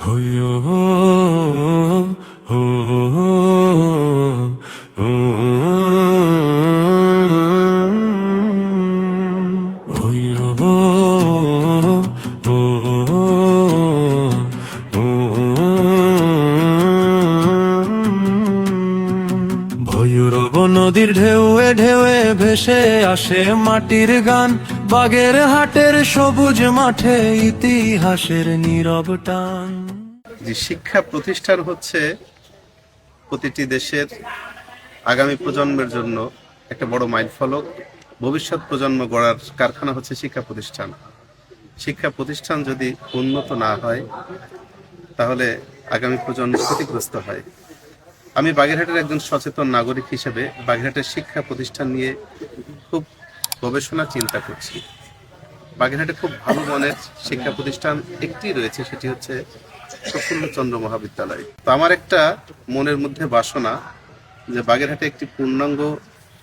হইও হো ভৈরব নদীর ঢেউয়ে ঢেউয়ে ভেসে আসে মাটির গান। বাগের হাটের সবুজ মাঠে ইতিহাসের নীরব টান। যে শিক্ষা প্রতিষ্ঠান হচ্ছে প্রতিটি দেশের আগামী প্রজন্মের জন্য একটা বড় মাইলফলক ভবিষ্যৎ প্রজন্ম গড়ার কারখানা হচ্ছে শিক্ষা প্রতিষ্ঠান। শিক্ষা প্রতিষ্ঠান যদি উন্নত না হয়, তাহলে আগামী প্রজন্ম ক্ষতিগ্রস্ত হয়। আমি বাগেরহাটের একজন সচেতন নাগরিক হিসেবে বাগেরহাটের শিক্ষা প্রতিষ্ঠান নিয়ে খুব গবেষণা চিন্তা করছি। বাগেরহাটে খুব ভালো মানের শিক্ষা প্রতিষ্ঠান একটি রয়েছে, সেটি হচ্ছে প্রফুল্লচন্দ্র মহাবিদ্যালয়। তো আমার একটা মনের মধ্যে বাসনা যে বাগেরহাটে একটি পূর্ণাঙ্গ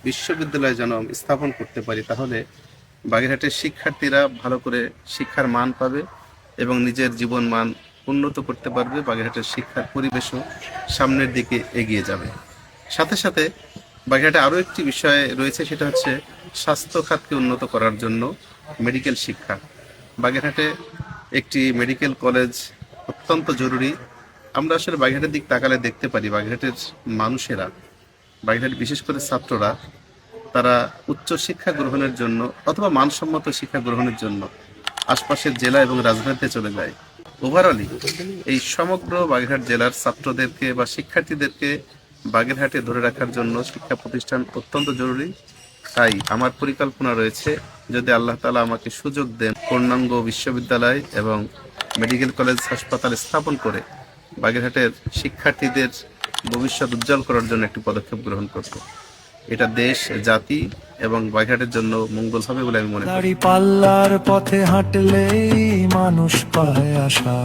বিশ্ববিদ্যালয় যেন স্থাপন করতে পারি, তাহলে বাগেরহাটের শিক্ষার্থীরা ভালো করে শিক্ষার মান পাবে এবং নিজের জীবন মান উন্নত করতে পারবে, বাগেরহাটের শিক্ষার পরিবেশও সামনের দিকে এগিয়ে যাবে। সাথে সাথে বাগেরহাটে আরও একটি বিষয় রয়েছে, সেটা হচ্ছে স্বাস্থ্য খাতকে উন্নত করার জন্য মেডিকেল শিক্ষা। বাগেরহাটে একটি মেডিকেল কলেজ অত্যন্ত জরুরি। আমরা আসলে বাগেরহাটের দিক তাকালে দেখতে পারি, বাগেরহাটের মানুষেরা, বাগেরহাট বিশেষ করে ছাত্ররা, তারা উচ্চ শিক্ষা গ্রহণের জন্য অথবা মানসম্মত শিক্ষা গ্রহণের জন্য আশপাশের জেলা এবং রাজধানীতে চলে যায়। ওভারঅলি এই সমগ্র বাগেরহাট জেলার ছাত্রদেরকে বা শিক্ষার্থীদেরকে বাগেরহাটে ধরে রাখার জন্য শিক্ষা প্রতিষ্ঠান অত্যন্ত জরুরি। তাই আমার পরিকল্পনা রয়েছে যদি আল্লাহ তালা আমাকে সুযোগ দেন পূর্ণাঙ্গ বিশ্ববিদ্যালয় এবং মেডিকেল কলেজ হাসপাতাল স্থাপন করে বাগেরহাটের শিক্ষার্থীদের ভবিষ্যৎ উজ্জ্বল করার জন্য একটি পদক্ষেপ গ্রহণ করব। এটা দেশ, জাতি এবং বাইঘাটের জন্য মঙ্গল হবে বলে আমি মনে করি। পাল্লার পথে হাঁটলে মানুষ পায় আশা।